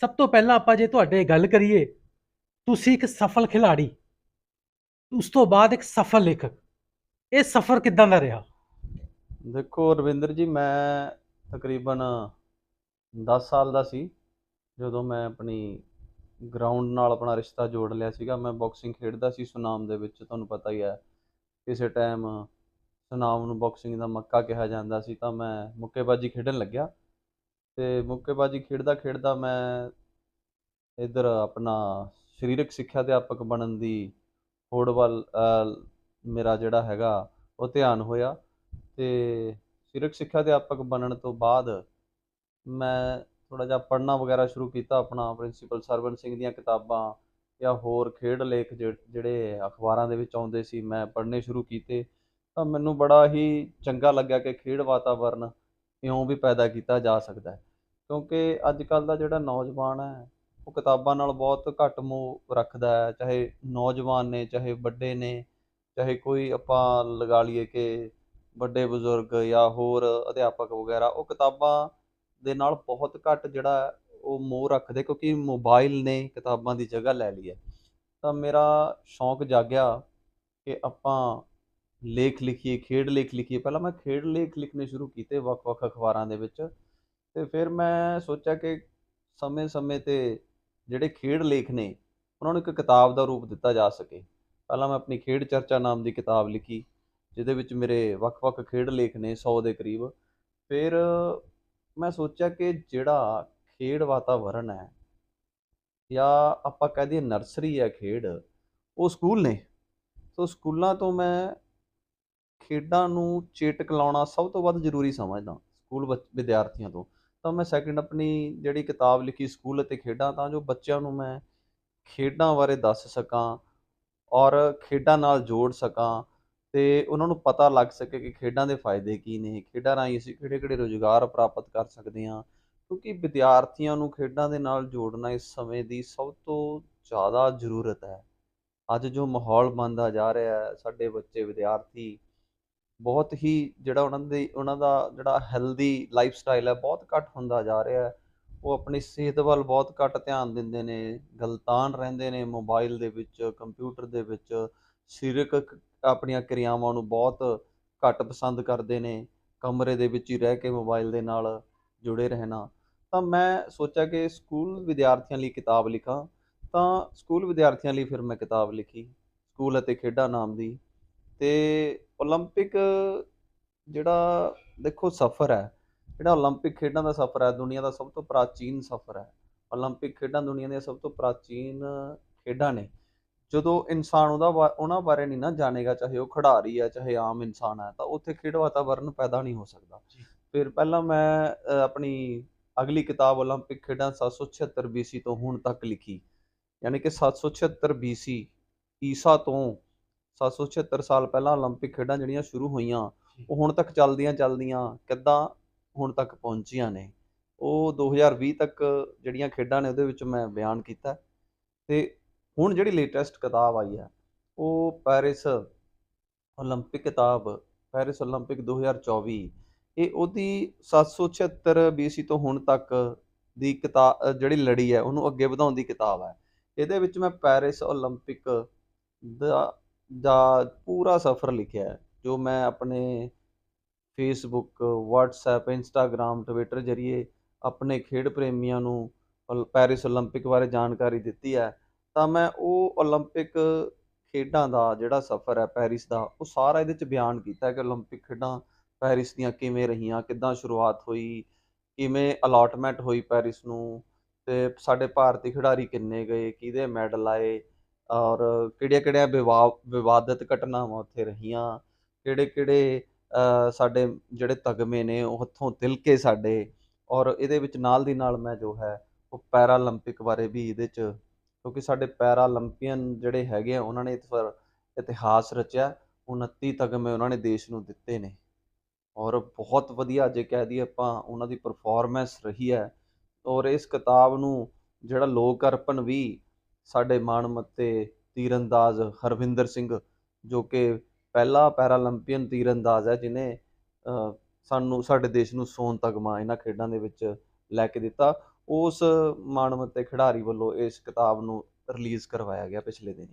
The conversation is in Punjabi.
ਸਭ ਤੋਂ ਪਹਿਲਾਂ ਆਪਾਂ ਜੇ ਤੁਹਾਡੇ ਗੱਲ ਕਰੀਏ, ਤੁਸੀਂ ਇੱਕ ਸਫਲ ਖਿਡਾਰੀ, ਉਸ ਤੋਂ ਬਾਅਦ ਇੱਕ ਸਫਲ ਲੇਖਕ, ਇਹ ਸਫ਼ਰ ਕਿੱਦਾਂ ਦਾ ਰਿਹਾ? ਦੇਖੋ ਰਵਿੰਦਰ ਜੀ, ਮੈਂ ਤਕਰੀਬਨ 10 ਸਾਲ ਦਾ ਸੀ, ਜਦੋਂ ਮੈਂ ਆਪਣੀ ਗਰਾਊਂਡ ਨਾਲ ਆਪਣਾ ਰਿਸ਼ਤਾ ਜੋੜ ਲਿਆ ਸੀਗਾ। ਮੈਂ ਬਾਕਸਿੰਗ ਖੇਡਦਾ ਸੀ ਸੁਨਾਮ ਦੇ ਵਿੱਚ, ਤੁਹਾਨੂੰ ਪਤਾ ਹੀ ਹੈ। ਕਿਸੇ ਟਾਈਮ ਸੁਨਾਮ ਨੂੰ ਬਾਕਸਿੰਗ ਦਾ ਮੱਕਾ ਕਿਹਾ ਜਾਂਦਾ ਸੀ, ਤਾਂ ਮੈਂ ਮੁੱਕੇਬਾਜ਼ੀ ਖੇਡਣ ਲੱਗਿਆ। ਤੇ ਮੁੱਕੇਬਾਜ਼ੀ ਖੇਡਦਾ ਖੇਡਦਾ ਮੈਂ ਇੱਧਰ ਆਪਣਾ ਸਰੀਰਕ ਸਿੱਖਿਆ ਅਧਿਆਪਕ ਬਣਨ ਦੀ ਹੋੜ ਵੱਲ ਮੇਰਾ ਜਿਹੜਾ ਹੈਗਾ ਉਹ ਧਿਆਨ ਹੋਇਆ ਤੇ ਸਰੀਰਕ ਸਿੱਖਿਆ ਅਧਿਆਪਕ ਬਣਨ ਤੋਂ ਬਾਅਦ ਮੈਂ ਥੋੜਾ ਜਿਹਾ ਪੜ੍ਹਨਾ ਵਗੈਰਾ ਸ਼ੁਰੂ ਕੀਤਾ ਆਪਣਾ ਪ੍ਰਿੰਸੀਪਲ ਸਰਵਨ ਸਿੰਘ ਦੀਆਂ ਕਿਤਾਬਾਂ ਜਾਂ ਹੋਰ ਖੇਡ ਲੇਖ ਜਿ- ਜਿਹੜੇ ਅਖਬਾਰਾਂ ਦੇ ਵਿੱਚ ਆਉਂਦੇ ਸੀ ਮੈਂ ਪੜ੍ਹਨੇ ਸ਼ੁਰੂ ਕੀਤੇ ਤਾਂ ਮੈਨੂੰ ਬੜਾ ਹੀ ਚੰਗਾ ਲੱਗਿਆ ਕਿ ਖੇਡ ਵਾਤਾਵਰਨ ਇਉਂ ਵੀ ਪੈਦਾ ਕੀਤਾ ਜਾ ਸਕਦਾ ਹੈ। ਕਿਉਂਕਿ ਅੱਜ ਕੱਲ ਦਾ ਜਿਹੜਾ ਨੌਜਵਾਨ ਹੈ, ਉਹ ਕਿਤਾਬਾਂ ਨਾਲ ਬਹੁਤ ਘੱਟ ਮੋਹ ਰੱਖਦਾ ਹੈ। ਚਾਹੇ ਨੌਜਵਾਨ ਨੇ, ਚਾਹੇ ਵੱਡੇ ਨੇ, ਚਾਹੇ ਕੋਈ ਆਪਾਂ ਲਗਾ ਲਈਏ ਕਿ ਵੱਡੇ ਬਜ਼ੁਰਗ ਜਾਂ ਹੋਰ ਅਧਿਆਪਕ ਵਗੈਰਾ, ਉਹ ਕਿਤਾਬਾਂ ਦੇ ਨਾਲ ਬਹੁਤ ਘੱਟ ਜਿਹੜਾ ਉਹ ਮੋਹ ਰੱਖਦੇ ਕਿਉਂਕਿ ਮੋਬਾਈਲ ਨੇ ਕਿਤਾਬਾਂ ਦੀ ਜਗ੍ਹਾ ਲੈ ਲਈ ਹੈ। ਤਾਂ ਮੇਰਾ ਸ਼ੌਂਕ ਜਾਗਿਆ ਕਿ ਆਪਾਂ ਲੇਖ ਲਿਖੀਏ, ਖੇਡ ਲੇਖ ਲਿਖੀਏ। ਪਹਿਲਾਂ ਮੈਂ ਖੇਡ ਲੇਖ ਲਿਖਣੇ ਸ਼ੁਰੂ ਕੀਤੇ ਵੱਖ-ਵੱਖ ਅਖਬਾਰਾਂ ਦੇ ਵਿੱਚ। ਤੇ ਫਿਰ ਮੈਂ ਸੋਚਿਆ ਕਿ ਸਮੇਂ-ਸਮੇਂ ਤੇ ਜਿਹੜੇ ਖੇਡ ਲੇਖ ਨੇ, ਉਹਨਾਂ ਨੂੰ ਇੱਕ ਕਿਤਾਬ ਦਾ ਰੂਪ ਦਿੱਤਾ ਜਾ ਸਕੇ। ਪਹਿਲਾਂ ਮੈਂ ਆਪਣੀ ਖੇਡ ਚਰਚਾ ਨਾਮ ਦੀ ਕਿਤਾਬ ਲਿਖੀ, ਜਿਹਦੇ ਵਿੱਚ ਮੇਰੇ ਵੱਖ-ਵੱਖ ਖੇਡ ਲੇਖ ਨੇ 100 ਦੇ ਕਰੀਬ। ਫਿਰ ਮੈਂ ਸੋਚਿਆ ਕਿ ਜਿਹੜਾ ਖੇਡ ਵਾਤਾਵਰਨ ਹੈ, ਜਾਂ ਆਪਾਂ ਕਹਿ ਦਈਏ ਨਰਸਰੀ ਹੈ ਖੇਡ, ਉਹ ਸਕੂਲ ਨੇ। ਸੋ ਸਕੂਲਾਂ ਤੋਂ ਮੈਂ ਖੇਡਾਂ ਨੂੰ ਚੇਟਕ ਲਾਉਣਾ ਸਭ ਤੋਂ ਵੱਧ ਜ਼ਰੂਰੀ ਸਮਝਦਾ ਸਕੂਲ ਬੱਚ- ਵਿਦਿਆਰਥੀਆਂ ਤੋਂ। ਤਾਂ ਮੈਂ ਸੈਕਿੰਡ ਆਪਣੀ ਜਿਹੜੀ ਕਿਤਾਬ ਲਿਖੀ ਸਕੂਲ ਅਤੇ ਖੇਡਾਂ, ਤਾਂ ਜੋ ਬੱਚਿਆਂ ਨੂੰ ਮੈਂ ਖੇਡਾਂ ਬਾਰੇ ਦੱਸ ਸਕਾਂ ਔਰ ਖੇਡਾਂ ਨਾਲ ਜੋੜ ਸਕਾਂ ਤੇ ਉਹਨਾਂ ਨੂੰ ਪਤਾ ਲੱਗ ਸਕੇ ਕਿ ਖੇਡਾਂ ਦੇ ਫਾਇਦੇ ਕੀ ਨੇ, ਖੇਡਾਂ ਰਾਹੀਂ ਅਸੀਂ ਕਿਹੜੇ ਕਿਹੜੇ ਰੁਜ਼ਗਾਰ ਪ੍ਰਾਪਤ ਕਰ ਸਕਦੇ ਹਾਂ ਕਿਉਂਕਿ ਵਿਦਿਆਰਥੀਆਂ ਨੂੰ ਖੇਡਾਂ ਦੇ ਨਾਲ ਜੋੜਨਾ ਇਸ ਸਮੇਂ ਦੀ ਸਭ ਤੋਂ ਜ਼ਿਆਦਾ ਜ਼ਰੂਰਤ ਹੈ। ਅੱਜ ਜੋ ਮਾਹੌਲ ਬਣਦਾ ਜਾ ਰਿਹਾ ਹੈ, ਸਾਡੇ ਬੱਚੇ, ਵਿਦਿਆਰਥੀ ਬਹੁਤ ਹੀ ਜਿਹੜਾ ਉਹਨਾਂ ਦੀ, ਉਹਨਾਂ ਦਾ ਜਿਹੜਾ ਹੈਲਦੀ ਲਾਈਫ ਸਟਾਈਲ ਹੈ, ਬਹੁਤ ਘੱਟ ਹੁੰਦਾ ਜਾ ਰਿਹਾ ਹੈ। ਉਹ ਆਪਣੀ ਸਿਹਤ ਵੱਲ ਬਹੁਤ ਘੱਟ ਧਿਆਨ ਦਿੰਦੇ ਨੇ, ਗਲਤਾਨ ਰਹਿੰਦੇ ਨੇ ਮੋਬਾਈਲ ਦੇ ਵਿੱਚ ਕੰਪਿਊਟਰ ਦੇ ਵਿੱਚ। ਸਰੀਰਕ ਆਪਣੀਆਂ ਕਿਰਿਆਵਾਂ ਨੂੰ ਬਹੁਤ ਘੱਟ ਪਸੰਦ ਕਰਦੇ ਨੇ, ਕਮਰੇ ਦੇ ਵਿੱਚ ਹੀ ਰਹਿ ਕੇ ਮੋਬਾਈਲ ਦੇ ਨਾਲ ਜੁੜੇ ਰਹਿਣਾ। ਤਾਂ ਮੈਂ ਸੋਚਿਆ ਕਿ ਸਕੂਲ ਵਿਦਿਆਰਥੀਆਂ ਲਈ ਕਿਤਾਬ ਲਿਖਾਂ। ਤਾਂ ਸਕੂਲ ਵਿਦਿਆਰਥੀਆਂ ਲਈ ਫਿਰ ਮੈਂ ਕਿਤਾਬ ਲਿਖੀ। ਸਕੂਲ ਅਤੇ ਖੇਡਾਂ ਨਾਮ ਦੀ। ਤੇ 올림픽 ਜਿਹੜਾ ਦੇਖੋ ਸਫ਼ਰ ਹੈ ਜਿਹੜਾ 올림픽 ਖੇਡਾਂ ਦਾ ਸਫ਼ਰ ਹੈ ਦੁਨੀਆ ਦਾ ਸਭ ਤੋਂ ਪ੍ਰਾਚੀਨ ਸਫ਼ਰ ਹੈ 올림픽 ਖੇਡਾਂ ਦੁਨੀਆ ਦੀਆਂ ਸਭ ਤੋਂ ਪ੍ਰਾਚੀਨ ਖੇਡਾਂ ਨੇ ਜਦੋਂ ਇਨਸਾਨ ਉਹਦਾ ਬਾ- ਉਹਨਾਂ ਬਾਰੇ ਨਹੀਂ ਨਾ ਜਾਣੇਗਾ ਚਾਹੇ ਉਹ ਖਿਡਾਰੀ ਹੈ ਚਾਹੇ ਆਮ ਇਨਸਾਨ ਹੈ ਤਾਂ ਉੱਥੇ ਖੇਡ ਵਾਤਾਵਰਨ ਪੈਦਾ ਨਹੀਂ ਹੋ ਸਕਦਾ ਫਿਰ ਪਹਿਲਾਂ ਮੈਂ ਅ, ਆਪਣੀ ਅਗਲੀ ਕਿਤਾਬ 올림픽 ਖੇਡਾਂ 776 BC ਤੋਂ ਹੁਣ ਤੱਕ ਲਿਖੀ ਯਾਨੀ ਕਿ 776 BC ਈਸਾ ਤੋਂ 776 ਸਾਲ ਪਹਿਲਾਂ 올림픽 ਖੇਡਾਂ ਜਿਹੜੀਆਂ ਸ਼ੁਰੂ ਹੋਈਆਂ ਉਹ ਹੁਣ ਤੱਕ ਚੱਲਦੀਆਂ ਚੱਲਦੀਆਂ ਕਿੱਦਾਂ ਹੁਣ ਤੱਕ ਪਹੁੰਚੀਆਂ ਨੇ ਉਹ 2020 ਤੱਕ ਜਿਹੜੀਆਂ ਖੇਡਾਂ ਨੇ ਉਹਦੇ ਵਿੱਚ ਮੈਂ ਬਿਆਨ ਕੀਤਾ ਤੇ ਹੁਣ ਜਿਹੜੀ ਲੇਟੈਸਟ ਕਿਤਾਬ ਆਈ ਹੈ ਉਹ ਪੈਰਿਸ 올림픽 ਕਿਤਾਬ ਪੈਰਿਸ 올림픽 2024 ਇਹ ਉਹਦੀ 776 BC ਤੋਂ ਹੁਣ ਤੱਕ ਦੀ ਕਿਤਾਬ ਜਿਹੜੀ ਲੜੀ ਹੈ ਉਹਨੂੰ ਅੱਗੇ ਵਧਾਉਣ ਦੀ ਕਿਤਾਬ ਹੈ ਇਹਦੇ ਵਿੱਚ ਮੈਂ ਪੈਰਿਸ 올림픽 ਦਾ ਦਾ ਪੂਰਾ ਸਫ਼ਰ ਲਿਖਿਆ ਹੈ ਜੋ ਮੈਂ ਆਪਣੇ ਫੇਸਬੁੱਕ WhatsApp Instagram Twitter ਜਰੀਏ ਆਪਣੇ ਖੇਡ ਪ੍ਰੇਮੀਆਂ ਨੂੰ ਓਲ- ਪੈਰਿਸ 올림픽 ਬਾਰੇ ਜਾਣਕਾਰੀ ਦਿੱਤੀ ਹੈ ਤਾਂ ਮੈਂ ਉਹ 올림픽 ਖੇਡਾਂ ਦਾ ਜਿਹੜਾ ਸਫ਼ਰ ਹੈ ਪੈਰਿਸ ਦਾ ਉਹ ਸਾਰਾ ਇਹਦੇ ਚ ਬਿਆਨ ਕੀਤਾ ਹੈ ਕਿ 올림픽 ਖੇਡਾਂ ਪੈਰਿਸ ਦੀਆਂ ਕਿਵੇਂ ਰਹੀਆਂ ਕਿੱਦਾਂ ਸ਼ੁਰੂਆਤ ਹੋਈ ਕਿਵੇਂ ਅਲਾਟਮੈਂਟ ਹੋਈ ਪੈਰਿਸ ਨੂੰ ਤੇ ਸਾਡੇ ਭਾਰਤੀ ਖਿਡਾਰੀ ਕਿੰਨੇ ਗਏ ਕਿਹਦੇ ਮੈਡਲ ਆਏ ਔਰ ਕਿਹੜੀਆਂ-ਕਿਹੜੀਆਂ ਵਿਵਾ, ਵਿਵਾਦਤ ਘਟਨਾਵਾਂ ਉੱਥੇ ਰਹੀਆਂ ਕਿਹੜੇ-ਕਿਹੜੇ ਸਾਡੇ ਜਿਹੜੇ ਤਗਮੇ ਨੇ ਉਹ ਹੱਥੋਂ ਦਿਲ ਕੇ ਸਾਡੇ, ਔਰ ਇਹਦੇ ਵਿੱਚ ਨਾਲ ਦੀ ਨਾਲ ਮੈਂ ਜੋ ਹੈ ਉਹ ਪੈਰਾਲੰਪਿਕ ਬਾਰੇ ਵੀ ਇਹਦੇ 'ਚ, ਕਿਉਂਕਿ ਸਾਡੇ ਪੈਰਾਲੰਪੀਅਨ ਜਿਹੜੇ ਹੈਗੇ ਆ, ਉਹਨਾਂ ਨੇ ਇਸ ਵਾਰ ਇਤਿਹਾਸ ਰਚਿਆ 29 ਤਗਮੇ ਉਹਨਾਂ ਨੇ ਦੇਸ਼ ਨੂੰ ਦਿੱਤੇ ਨੇ। ਔਰ ਬਹੁਤ ਵਧੀਆ ਜੇ ਕਹਿ ਦਈਏ ਆਪਾਂ, ਉਹਨਾਂ ਦੀ ਪਰਫਾਰਮੈਂਸ ਰਹੀ ਹੈ, ਔਰ ਇਸ ਕਿਤਾਬ ਨੂੰ ਜਿਹੜਾ ਲੋਕ ਅਰਪਣ ਵੀ ਸਾਡੇ ਮਾਣਮੱਤੇ ਤੀਰਅੰਦਾਜ਼ ਹਰਵਿੰਦਰ ਸਿੰਘ, ਜੋ ਕਿ ਪਹਿਲਾ ਪੈਰਾਲੰਪੀਅਨ ਤੀਰਅੰਦਾਜ਼ ਹੈ, ਜਿਨੇ ਸਾਨੂੰ, ਸਾਡੇ ਦੇਸ਼ ਨੂੰ ਸੋਨ ਤਗਮਾ ਇਹਨਾਂ ਖੇਡਾਂ ਦੇ ਵਿੱਚ ਲੈ ਕੇ ਦਿੱਤਾ। ਉਸ ਮਾਣਮੱਤੇ ਖਿਡਾਰੀ ਵੱਲੋਂ ਇਸ ਕਿਤਾਬ ਨੂੰ ਰਿਲੀਜ਼ ਕਰਵਾਇਆ ਗਿਆ ਪਿਛਲੇ ਦਿਨੀਂ।